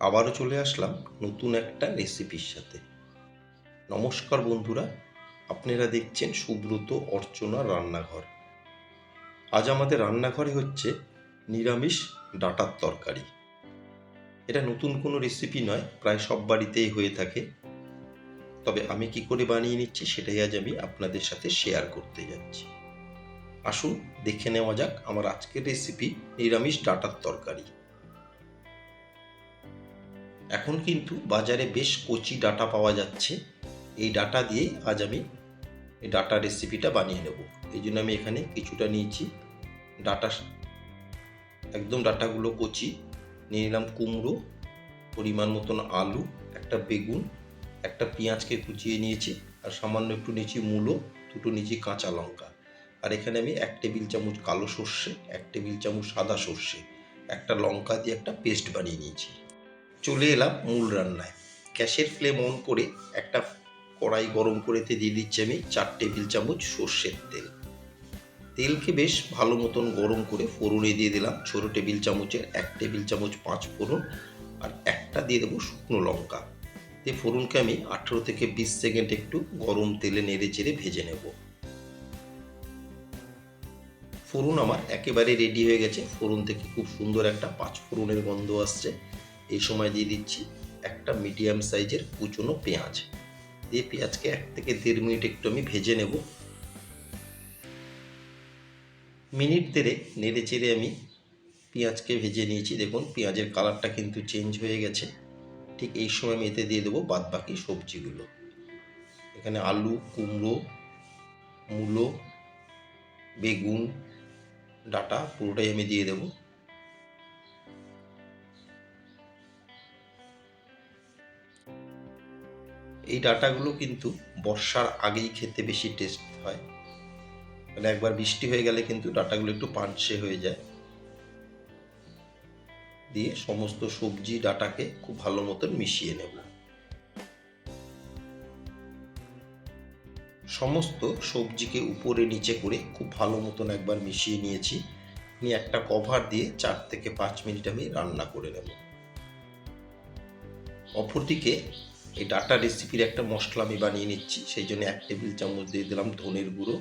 আবারও চলে আসলাম নতুন একটা রেসিপির সাথে। নমস্কার বন্ধুরা, আপনারা দেখছেন সুব্রত অর্চনা রান্নাঘর। আজ আমাদের রান্নাঘরে হচ্ছে নিরামিষ ডাটার তরকারি। এটা নতুন কোনো রেসিপি নয়, প্রায় সব বাড়িতেই হয়ে থাকে। তবে আমি কি করে বানিয়ে নিচ্ছি সেটাই আজ আমি আপনাদের সাথে শেয়ার করতে যাচ্ছি। আসুন, দেখে নেওয়া যাক আমার আজকের রেসিপি নিরামিষ ডাটার তরকারি। এখন কিন্তু বাজারে বেশ কচি ডাটা পাওয়া যাচ্ছে। এই ডাটা দিয়ে আজ আমি এই ডাটা রেসিপিটা বানিয়ে নেব। এই জন্য আমি এখানে কিছুটা নিয়েছি। ডাটা একদম ডাটাগুলো কচি। নিয়ে নিলাম কুমড়ো, পরিমাণ মতন আলু, একটা বেগুন, একটা পেঁয়াজকে কুচিয়ে নিয়েছি, আর সামান্য একটু নিয়েছি মূলো, দুটো নিয়েছি কাঁচা লঙ্কা। আর এখানে আমি এক টেবিল চামচ কালো সর্ষে, এক টেবিল চামচ সাদা সর্ষে, একটা লঙ্কা দিয়ে একটা পেস্ট বানিয়ে নিয়েছি। চলে এলাম মূল রান্নায়। গ্যাসের ফ্লেম অন করে একটা কড়াই গরম করেতে দিয়ে দিচ্ছি আমি চার টেবিল চামচ সর্ষের তেল। তেলকে বেশ ভালো মতন গরম করে ফোড়নে দিয়ে দিলাম। ছোটো টেবিল চামচের এক টেবিল চামচ পাঁচ ফোড়ন আর একটা দিয়ে দেবো শুকনো লঙ্কা। দিয়ে ফোড়নকে আমি আঠেরো থেকে বিশ সেকেন্ড একটু গরম তেলে নেড়ে চেড়ে ভেজে নেব। ফোড়ন আমার একেবারে রেডি হয়ে গেছে। ফোড়ন থেকে খুব সুন্দর একটা পাঁচ ফোড়নের গন্ধ আসছে। এই সময় দিয়ে দিচ্ছি একটা মিডিয়াম সাইজের কুচনো পেঁয়াজ। দিয়ে পেঁয়াজকে এক থেকে দেড় মিনিট একটু আমি ভেজে নেব। মিনিট দেড়ে নেড়ে চেড়ে আমি পেঁয়াজকে ভেজে নিয়েছি। দেখুন, পেঁয়াজের কালারটা কিন্তু চেঞ্জ হয়ে গেছে। ঠিক এই সময় আমি এতে দিয়ে দেবো বাদ বাকি সবজিগুলো। এখানে আলু, কুমড়ো, মূলো, বেগুন, ডাটা পুরোটাই আমি দিয়ে দেবো। এই ডাটাগুলো কিন্তু বর্ষার আগেই খেতে বেশি টেস্ট হয়। মানে একবার বৃষ্টি হয়ে গেলে কিন্তু ডাটাগুলো একটু পানসে হয়ে যায়। দিয়ে সমস্ত সবজি ডাটাকে খুব ভালো মতন মিশিয়ে নেব। সমস্ত সবজিকে উপরে নিচে করে খুব ভালো মতন একবার মিশিয়ে নিয়েছি। নিয়ে একটা কভার দিয়ে চার থেকে পাঁচ মিনিট আমি রান্না করে নেব। অপরদিকে এই ডাটা রেসিপির একটা মশলা আমি বানিয়ে নিচ্ছি, সেই জন্য এক টেবিল চামচ দিয়ে দিলাম ধনের গুঁড়ো,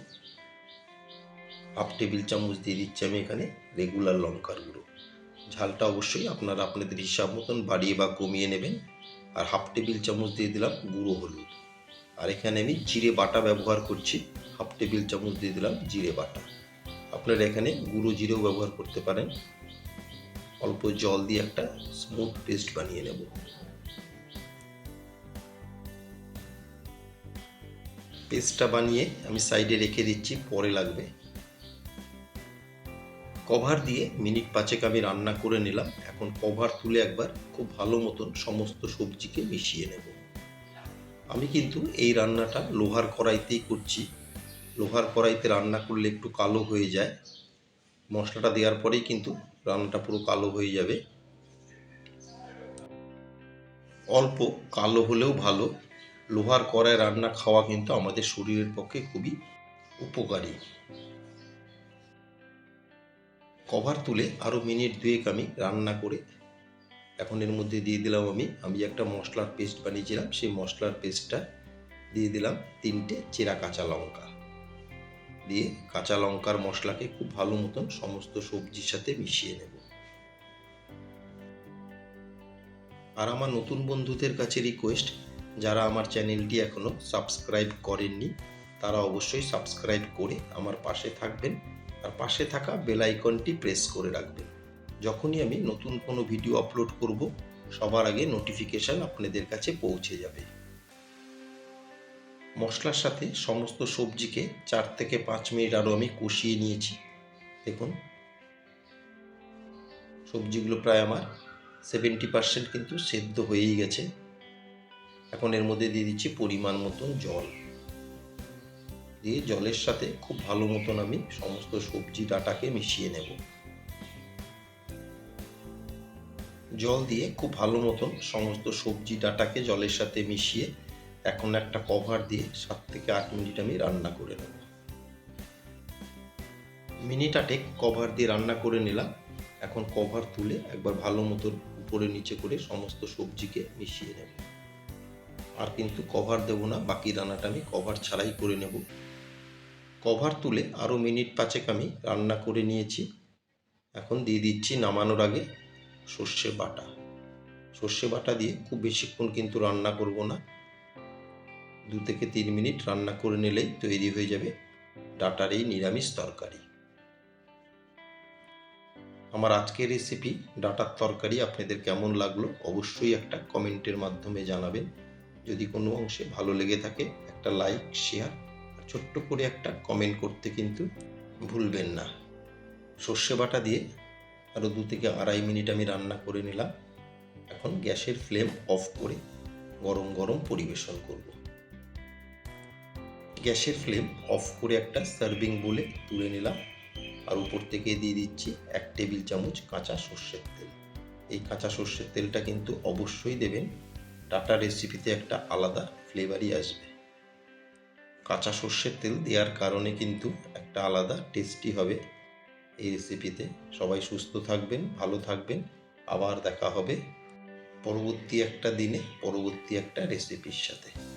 হাফ টেবিল চামচ দিয়ে দিচ্ছি আমি এখানে রেগুলার লঙ্কার গুঁড়ো। ঝালটা অবশ্যই আপনারা আপনাদের হিসাব মতন বাড়িয়ে বা কমিয়ে নেবেন, আর হাফ টেবিল চামচ দিয়ে দিলাম গুঁড়ো হলুদ। আর এখানে আমি জিরে বাটা ব্যবহার করছি, হাফ টেবিল চামচ দিয়ে দিলাম জিরে বাটা। আপনারা এখানে গুঁড়ো জিরেও ব্যবহার করতে পারেন। অল্প জল দিয়ে একটা স্মুথ পেস্ট বানিয়ে নেব। পেস্টটা বানিয়ে আমি সাইডে রেখে দিচ্ছি, পরে লাগবে। কভার দিয়ে মিনিট পাঁচেক আমি রান্না করে নিলাম। এখন কভার তুলে একবার খুব ভালো মতন সমস্ত সবজিকে মিশিয়ে নেব। আমি কিন্তু এই রান্নাটা লোহার কড়াইতেই করছি। লোহার কড়াইতে রান্না করলে একটু কালো হয়ে যায়। মশলাটা দেওয়ার পরেই কিন্তু রান্নাটা পুরো কালো হয়ে যাবে। অল্প কালো হলেও ভালো। লোহার কড়ায় রান্না খাওয়া কিন্তু আমাদের শরীরের পক্ষে খুবই উপকারী। কভার তুলে আরও মিনিট দুয়েক আমি রান্না করে এখন এর মধ্যে দিয়ে দিলাম আমি আমি একটা মশলার পেস্ট বানিয়েছিলাম, সেই মশলার পেস্টটা দিয়ে দিলাম তিনটে চেরা কাঁচা লঙ্কা। দিয়ে কাঁচা লঙ্কার মশলাকে খুব ভালো মতন সমস্ত সবজির সাথে মিশিয়ে নেব। আর আমার নতুন বন্ধুদের কাছে রিকোয়েস্ট যারা আমার চ্যানেলটি এখনও সাবস্ক্রাইব করেননি, তারা অবশ্যই সাবস্ক্রাইব করে আমার পাশে থাকবেন আর পাশে থাকা বেল আইকনটি প্রেস করে রাখবেন। যখনই আমি নতুন কোনো ভিডিও আপলোড করব, সবার আগে নোটিফিকেশান আপনাদের কাছে পৌঁছে যাবে। মশলার সাথে সমস্ত সবজিকে চার থেকে পাঁচ মিনিট আরও আমি কষিয়ে নিয়েছি। দেখুন। সবজিগুলো প্রায় আমার সেভেন্টি পার্সেন্ট কিন্তু সেদ্ধ হয়েই গেছে। এখন এর মধ্যে দিয়ে দিচ্ছি পরিমাণ মতন জল। দিয়ে জলের সাথে খুব ভালো মতন আমি সমস্ত সবজি ডাটাকে মিশিয়ে নেব। জল দিয়ে খুব ভালো মতন সমস্ত সবজি ডাটাকে জলের সাথে মিশিয়ে এখন একটা কভার দিয়ে সাত থেকে আট মিনিট আমি রান্না করে নেব। মিনিট আটেক কভার দিয়ে রান্না করে নিলাম। এখন কভার তুলে একবার ভালো মতন উপরে নিচে করে সমস্ত সবজিকে মিশিয়ে নেব। আর কিন্তু কভার দেবো না, বাকি রান্নাটা আমি কভার ছাড়াই করে নেব। কভার তুলে আরও মিনিট পাঁচেক আমি রান্না করে নিয়েছি। এখন দিয়ে দিচ্ছি নামানোর আগে সর্ষে বাটা। সর্ষে বাটা দিয়ে খুব বেশিক্ষণ কিন্তু রান্না করব না। দু থেকে তিন মিনিট রান্না করে নিলেই তৈরি হয়ে যাবে ডাটার এই নিরামিষ তরকারি। আমার আজকের রেসিপি ডাটার তরকারি আপনাদের কেমন লাগল অবশ্যই একটা কমেন্টের মাধ্যমে জানাবেন। যদি কোনো অংশে ভালো লেগে থাকে, একটা লাইক শেয়ার আর ছোট্ট করে একটা কমেন্ট করতে কিন্তু ভুলবেন না। সর্ষে বাটা দিয়ে আরও দু থেকে আড়াই মিনিট আমি রান্না করে নিলাম। এখন গ্যাসের ফ্লেম অফ করে গরম গরম পরিবেশন করব। গ্যাসের ফ্লেম অফ করে একটা সার্ভিং বলে তুলে নিলাম। আর উপর থেকে দিয়ে দিচ্ছি এক টেবিল চামচ কাঁচা সর্ষের তেল। এই কাঁচা সর্ষের তেলটা কিন্তু অবশ্যই দেবেন ডাটা রেসিপিতে একটা আলাদা ফ্লেভারই আসবে। কাঁচা সর্ষের তেল দেওয়ার কারণে কিন্তু একটা আলাদা টেস্টি হবে এই রেসিপিতে সবাই সুস্থ থাকবেন, ভালো থাকবেন। আবার দেখা হবে পরবর্তী একটা দিনে, পরবর্তী একটা রেসিপির সাথে।